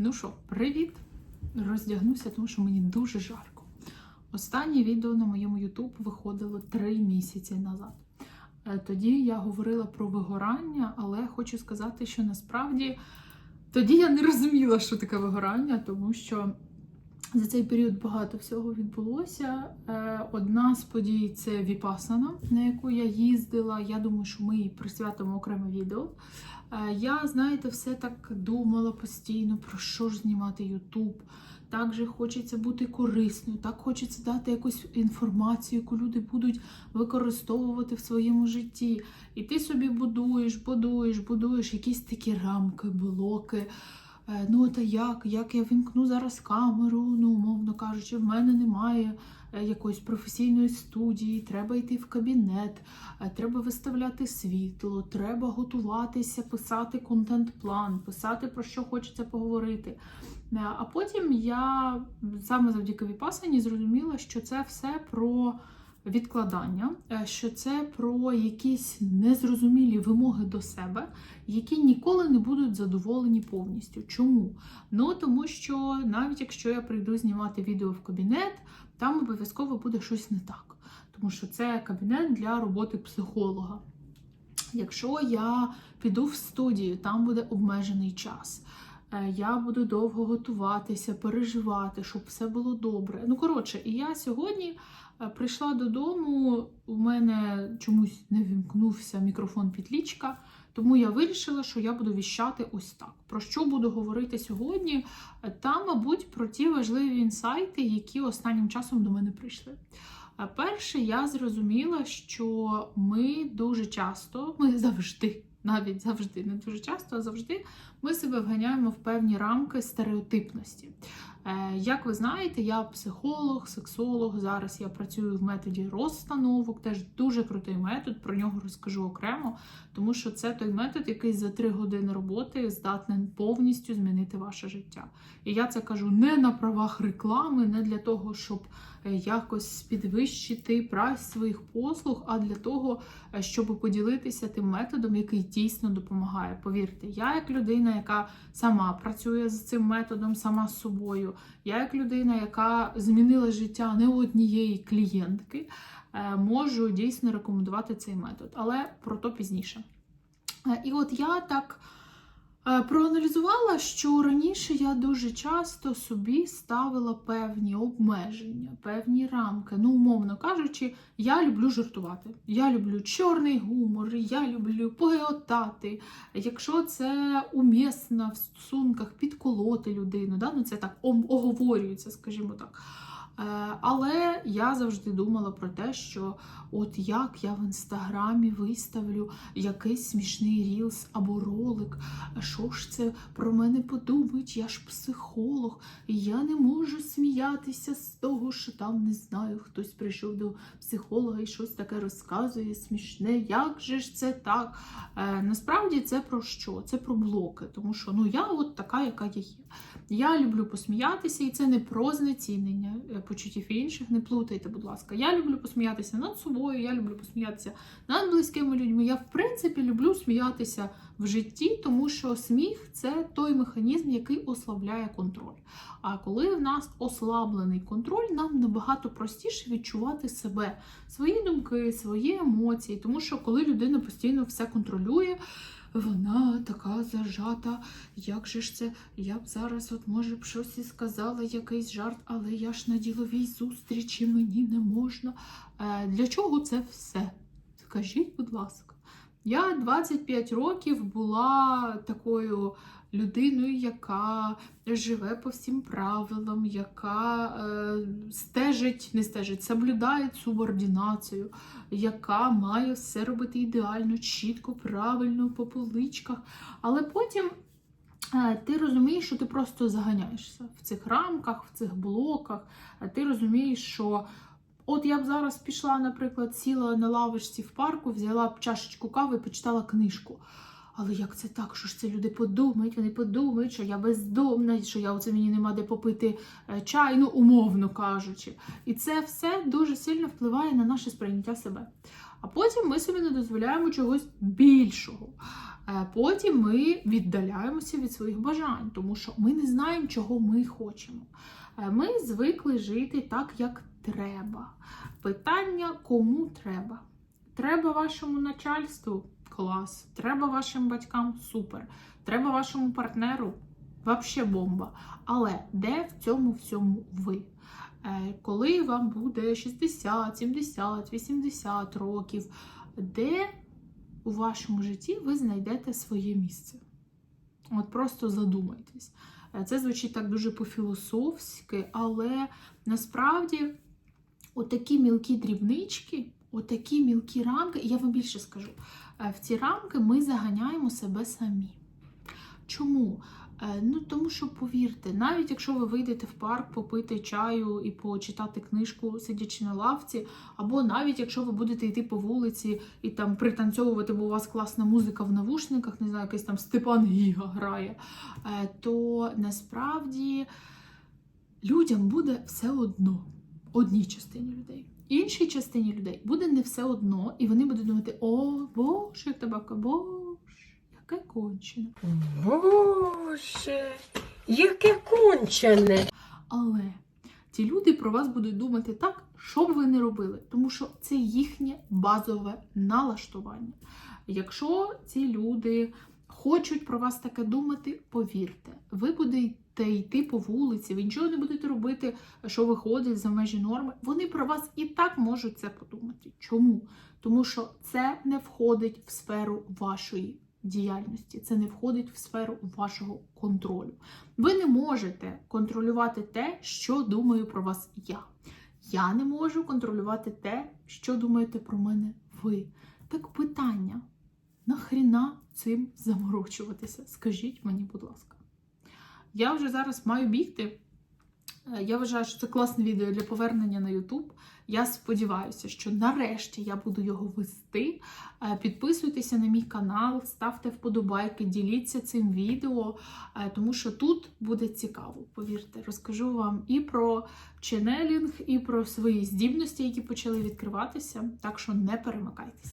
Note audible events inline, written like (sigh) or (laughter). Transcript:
Ну що, привіт! Роздягнуся, тому що мені дуже жарко. Останнє відео на моєму YouTube виходило три місяці назад. Е, Тоді я говорила про вигорання, але хочу сказати, що насправді тоді я не розуміла, що таке вигорання, тому що за цей період багато всього відбулося. Е, Одна з подій це Віпасана, на яку я їздила. Я думаю, що ми їй присвятимо окреме відео. Е, Я, знаєте, все так думала постійно, про що ж знімати Ютуб. Так же хочеться бути корисною, так хочеться дати якусь інформацію, яку люди будуть використовувати в своєму житті. І ти собі будуєш, будуєш, будуєш якісь такі рамки, блоки. Е, Ну, та як? Як я вімкну зараз камеру? Ну, умовно кажучи, в мене немає е, якоїсь професійної студії, треба йти в кабінет, е, треба виставляти світло, треба готуватися, писати контент-план, писати про що хочеться поговорити. А потім я саме завдяки Віпасані зрозуміла, що це все про відкладання, е, що це про якісь незрозумілі вимоги до себе, які ніколи не будуть задоволені повністю. Чому? Ну тому що навіть якщо я прийду знімати відео в кабінет, там обов'язково буде щось не так, тому що це кабінет для роботи психолога. Якщо я піду в студію, там буде обмежений час. Е, Я буду довго готуватися, переживати, щоб все було добре. Ну, коротше, і я сьогодні прийшла додому, у мене чомусь не вімкнувся мікрофон підлічка, тому я вирішила, що я буду віщати ось так. Про що буду говорити сьогодні? Е, Та, мабуть, про ті важливі інсайти, які останнім часом до мене прийшли. Е, Перше, я зрозуміла, що ми дуже часто, ми (laughs) завжди, навіть завжди, не дуже часто, а завжди ми себе вганяємо в певні рамки стереотипності. Е, Як ви знаєте, я психолог, сексолог. Зараз я працюю в методі розстановок, теж дуже крутий метод, про нього розкажу окремо, тому що це той метод, який за три години роботи здатний повністю змінити ваше життя. І я це кажу не на правах реклами, не для того, щоб е, якось підвищити прайс своїх послуг, а для того, е, щоб поділитися тим методом, який дійсно допомагає. Повірте, я як людина, яка сама працює з цим методом, сама з собою, я як людина, яка змінила життя не однієї клієнтки, е, можу дійсно рекомендувати цей метод, але про то пізніше. Е, І от я так проаналізувала, що раніше я дуже часто собі ставила певні обмеження, певні рамки. Ну, умовно кажучи, я люблю жартувати. Я люблю чорний гумор, я люблю погеотати. Якщо це умісно в стосунках підколоти людину, да? ну це так оговорюється, скажімо так. Е, Але я завжди думала про те, що от як я в інстаграмі виставлю якийсь смішний рілс або ролик, що ж це про мене подумають, я ж психолог, я не можу сміятися з того, що там не знаю, хтось прийшов до психолога і щось таке розказує смішне. Як же ж це так? Е, насправді це про що? Це про блоки, тому що ну я от така, яка я є. Я люблю посміятися, і це не про знецінення почуттів інших. Не плутайте, будь ласка. Я люблю посміятися над собою, я люблю посміятися над близькими людьми. Я, в принципі, люблю сміятися в житті, тому що сміх це той механізм, який ослабляє контроль. А коли в нас ослаблений контроль, нам набагато простіше відчувати себе, свої думки, свої емоції, тому що коли людина постійно все контролює. Вона така зажата, як же ж це? Я б зараз, от може б щось і сказала, якийсь жарт, але я ж на діловій зустрічі мені не можна. Е, для чого це все? Скажіть, будь ласка. Я 25 років була такою людиною, яка живе по всім правилам, яка е, стежить, не стежить, соблюдає субординацію, яка має все робити ідеально, чітко, правильно, по поличках. Але потім е, ти розумієш, що ти просто заганяєшся в цих рамках, в цих блоках. Е, Ти розумієш, що от я б зараз пішла, наприклад, сіла на лавочці в парку, взяла б чашечку кави і почитала книжку. Але як це так? Що ж це люди подумають? Вони подумають, що я бездомна, що я оце мені нема де попити е, чай, ну умовно кажучи. І це все дуже сильно впливає на наше сприйняття себе. А потім ми собі не дозволяємо чогось більшого. Е, Потім ми віддаляємося від своїх бажань, тому що ми не знаємо, чого ми хочемо. Е, Ми звикли жити так, як треба. Питання, кому треба. Треба вашому начальству клас, треба вашим батькам супер, треба вашому партнеру вообще бомба. Але де в цьому всьому ви? Е, Коли вам буде 60, 70, 80 років, де у вашому житті ви знайдете своє місце? От просто задумайтесь. Е, Це звучить так дуже по-філософськи, але насправді отакі мілкі дрібнички, отакі мілкі рамки, я вам більше скажу, е, в ці рамки ми заганяємо себе самі. Чому? Е, Ну, тому що повірте, навіть якщо ви вийдете в парк попити чаю і почитати книжку, сидячи на лавці, або навіть якщо ви будете йти по вулиці і там пританцьовувати, бо у вас класна музика в навушниках, не знаю, якийсь там Степан Гіга грає, е, то насправді людям буде все одно, одній частині людей. Іншій частині людей буде не все одно, і вони будуть думати: о, Боже, як табака, Боже, яке кончене. Боже, яке кончене. Але ці люди про вас будуть думати так, що б ви не робили, тому що це їхнє базове налаштування. Якщо ці люди хочуть про вас таке думати, повірте, ви будете йти по вулиці, ви нічого не будете робити, що виходить за межі норми. Вони про вас і так можуть це подумати. Чому? Тому що це не входить в сферу вашої діяльності, це не входить в сферу вашого контролю. Ви не можете контролювати те, що думаю про вас я. Я не можу контролювати те, що думаєте про мене ви. Так питання: нахріна цим заморочуватися? Скажіть мені, будь ласка. Я вже зараз маю бігти. Е, Я вважаю, що це класне відео для повернення на YouTube. Я сподіваюся, що нарешті я буду його вести. Е, Підписуйтеся на мій канал, ставте вподобайки, діліться цим відео, е, тому що тут буде цікаво. Повірте, розкажу вам і про ченелінг, і про свої здібності, які почали відкриватися. Так що не перемикайтеся.